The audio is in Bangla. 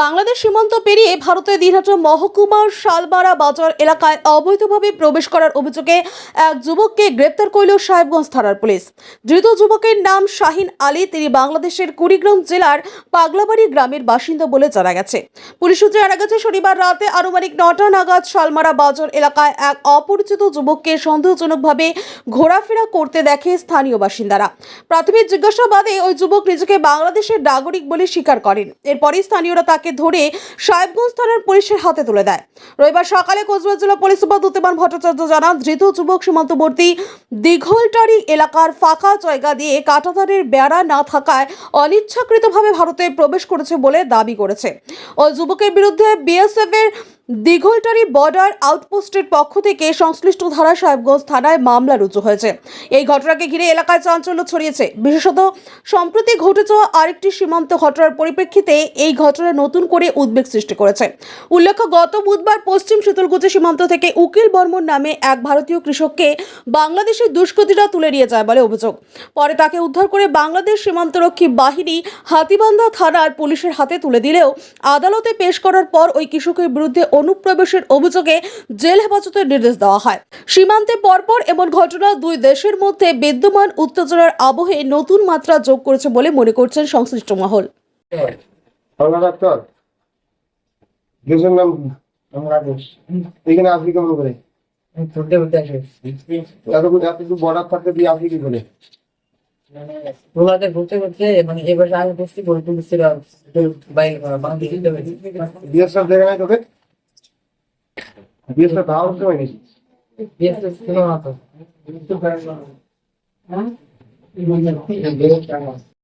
বাংলাদেশ সীমান্ত পেরিয়ে ভারতের দিনহাটা মহকুমার শালবাড়া বাজার এলাকায় অবৈধভাবে প্রবেশ করার অভিযোগে এক যুবককে গ্রেপ্তার করল সাহেবগঞ্জ থানার পুলিশ। ধৃত যুবকের নাম শাহিন আলী, তিনি বাংলাদেশের কুড়িগ্রাম জেলার পাগলাবাড়ি গ্রামের বাসিন্দা বলে জানা গেছে। পুলিশ সূত্রে জানা গেছে, শনিবার রাতে আনুমানিক নটা নাগাদ শালমারা বাজার এলাকায় এক অপরিচিত যুবককে সন্দেহজনকভাবে ঘোরাফেরা করতে দেখে স্থানীয় বাসিন্দারা। প্রাথমিক জিজ্ঞাসাবাদে ওই যুবক নিজেকে বাংলাদেশের নাগরিক বলে স্বীকার করেন। এরপরই স্থানীয়রা তাকে ধরে সাহেবগঞ্জ থানার পুলিশের হাতে তুলে দেয়। রবিবার সকালে কোচবিহার জেলা পুলিশ সুপার দুতিমান ভট্টাচার্য জানান, ধৃত যুবক সীমান্তবর্তী দীঘলটারি এলাকার ফাঁকা জায়গা দিয়ে কাটাতারের বেড়া না থাকায় অনিচ্ছাকৃতভাবে ভারতে প্রবেশ করেছে বলে দাবি করেছে। ওই যুবকের বিরুদ্ধে বিএসএফ এর দীঘলটারি বর্ডার আউটপোস্টের পক্ষ থেকে সংশ্লিষ্ট ধারা সাহেবগঞ্জ থানায় মামলা রুজু হয়েছে। এই ঘটনাকে ঘিরে এলাকায় চাঞ্চল্য ছড়িয়েছে। বিশেষত সম্প্রতি ঘটে যাওয়া আরেকটি সীমান্ত ঘটনার পরিপ্রেক্ষিতে এই ঘটনা নতুন করে উদ্বেগ সৃষ্টি করেছে। উল্লেখ্য, গত বুধবার পশ্চিম শীতলকুচি সীমান্ত থেকে উকিল বর্মন নামে এক ভারতীয় কৃষককে বাংলাদেশের দুষ্কৃতীরা তুলে নিয়ে যায় বলে অভিযোগ। পরে তাকে উদ্ধার করে বাংলাদেশ সীমান্তরক্ষী বাহিনী হাতিবান্ধা থানার পুলিশের হাতে তুলে দিলেও আদালতে পেশ করার পর ওই কৃষকের বিরুদ্ধে অনুপ্রবেশের অভিযোগে জেল হেফাজতের নির্দেশ দেওয়া হয়। সীমান্তে পরপর এমন ঘটনা দুই দেশের মধ্যে বিদ্যমান উত্তেজনার আবহে নতুন মাত্রা যোগ করেছে বলে মনে করছেন সংশ্লিষ্ট মহল। বর্ডার থাকতে কি করে? মানে ঘুরতে ঘুরতে মানে এবার আমি বাংলাদেশ দেখে নাই তোকে বিএসএফ ধাওয়া করতে পারিনি বিএসএস ছিল না তো